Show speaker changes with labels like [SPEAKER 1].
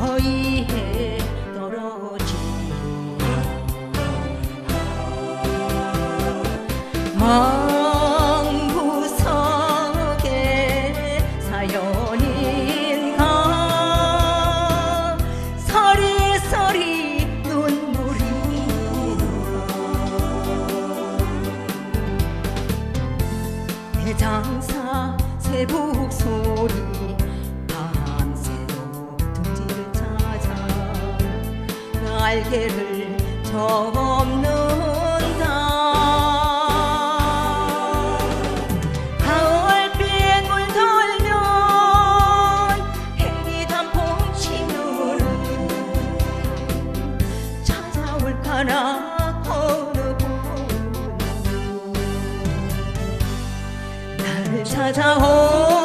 [SPEAKER 1] 허이해 떨어지 망부석에 사연인가 서리서리 눈물이 대장사 새북 소리 날개를 접는다 가을빛 물들면 행리단풍 치는 찾아올 까나 어느 분 나를 찾아온